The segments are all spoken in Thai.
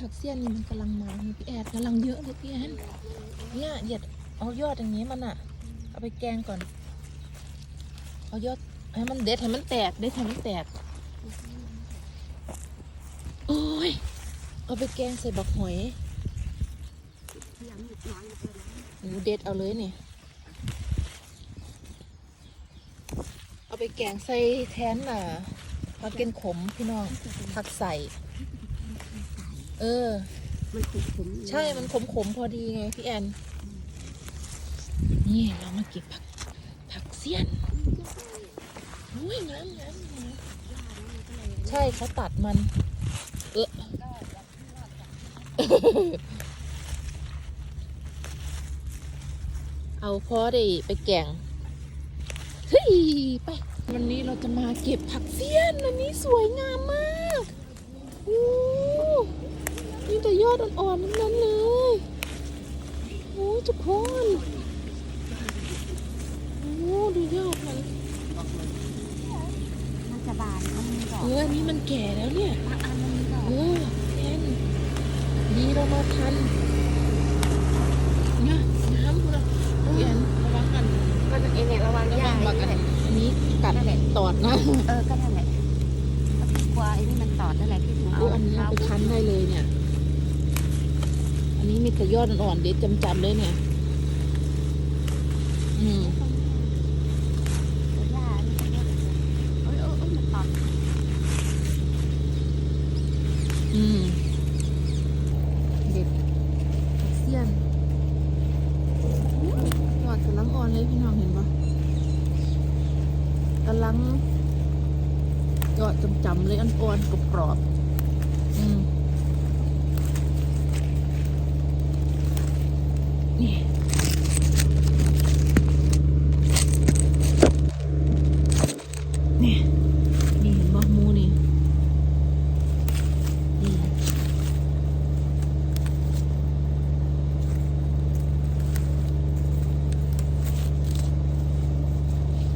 ผักเสี้ยนนี่มันกำลังมามีพี่แอดกำลังเยอะเลยพี่แอนเนี่ยเหยียดเอายอดอย่างนี้มันอะเอาไปแกงก่อน เอายอดให้มันเด็ดให้มันแตกเด็ดให้มันแตกโอ้ยเอาไปแกงใส่บักหอยหนูเด็ดเอาเลยเนี่ยเอาไปแกงใส่แทนน่ะผักเก็นขมพี่น้องผักใส่ เออ มันขมขมใช่มันขมๆพอดีไงพี่แอน นี่เรามาเก็บผัก ผักเสี้ยนอุ้ยน้ำน้ำน้ำใช่เขาตัดมัน เออเอาพอได้ไปแกงเฮ้ยไป วันนี้เราจะมาเก็บผักเสี้ยน อันนี้สวยงามมากโอ้ นี่แต่ยอดอ่อนๆทั้งนั้นเลยโอ้ทุกคนโอ้ดูยอดมันมันจะบานมันมีดอกเอออันนี้มันแก่แล้วเนี่ยบางอันมันมีดอกเออแทนดีเรามาทันเนี่ยน้ำดูนะพี่แอนระวังกันก็เองเนี่ยระวังระยาวังกบักนั่อันนแหละอันนี้กัดตอดนะเออก็นั่นแหละก็พี่กลัว ไอ้นี่มันตอดนั่นแหละพี่ถึงเอาโอ้อันนี้เอาไปคั้นได้เลยเนี่ย อันนี้มีแต่ยอดอ่อนๆเด็ดจำๆเลยเนี่ย อืมยาอันนี้ก็เยอะเลยเอ้ยเอ้ยเอ้ยมันตอดอืมเด็ดเสี้ยนยอดกำลังอ่อนเลยพี่น้องเห็นปะกำลัง ยอดจำๆเลยอ่อนๆกรอบๆอืมนี่นี่นี่เห็นปะหมูนี่นี่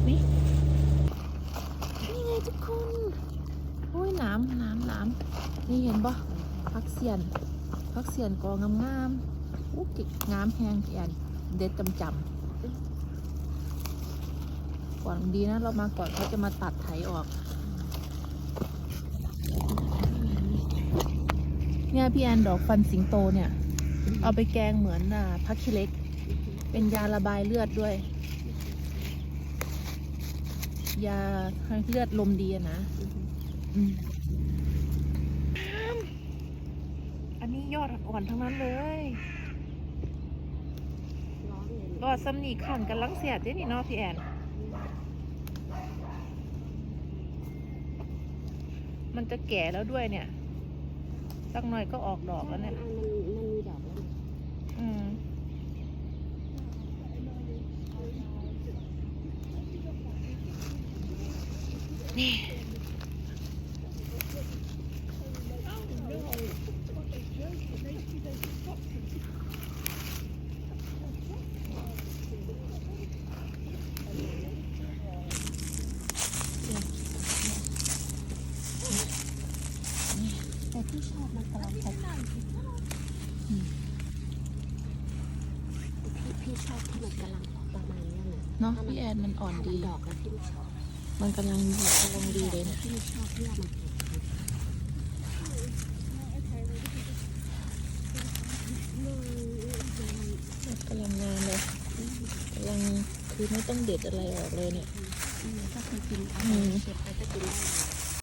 นี่นี่ไงทุกคนโอ้ยน้ำน้ำน้ำนี่เห็น ปะพักเสียนพักเสียนกองงามๆอู้กิงามแหงแอนเด็ดจำจำก่อนดีนะ เรามาก่อนเขาจะมาตัดไถออก เนี่ยพี่แอนดอกฟันสิงโตเนี่ย เอาไปแกงเหมือนอ่าพักคิเล็ก เป็นยาระบายเลือดด้วย ยาให้เลือดลมดีนะอืม นนี้ยอดอ่อนๆทั้งนั้นเลยร้อนเลยรอดสำนีขันกันลังเสียดเด้นี่เนาะพี่แอนมันจะแก่แล้วด้วยเนี่ย สักหน่อยก็ออกดอกแล้วเนี่ยมันมันมีดอกแล้วอืมนี่ แต่พี่ชอบมันกำลังใส่พี่พี่ชอบที่มันกำลังออกประมาณนี้นะเนาะพี่แอนมันอ่อนดี ดอกแล้วพี่ไม่ชอบมันกำลังดีกำลังดีเลยเนี่ยพี่ไม่ชอบที่ว่ามันเผ็ดกำลังงามเลยกำลังคือไม่ต้องเด็ดอะไรออกเลยเนี่ยอืมก็เคยกินเอาอืมเก็บไปก็กินได้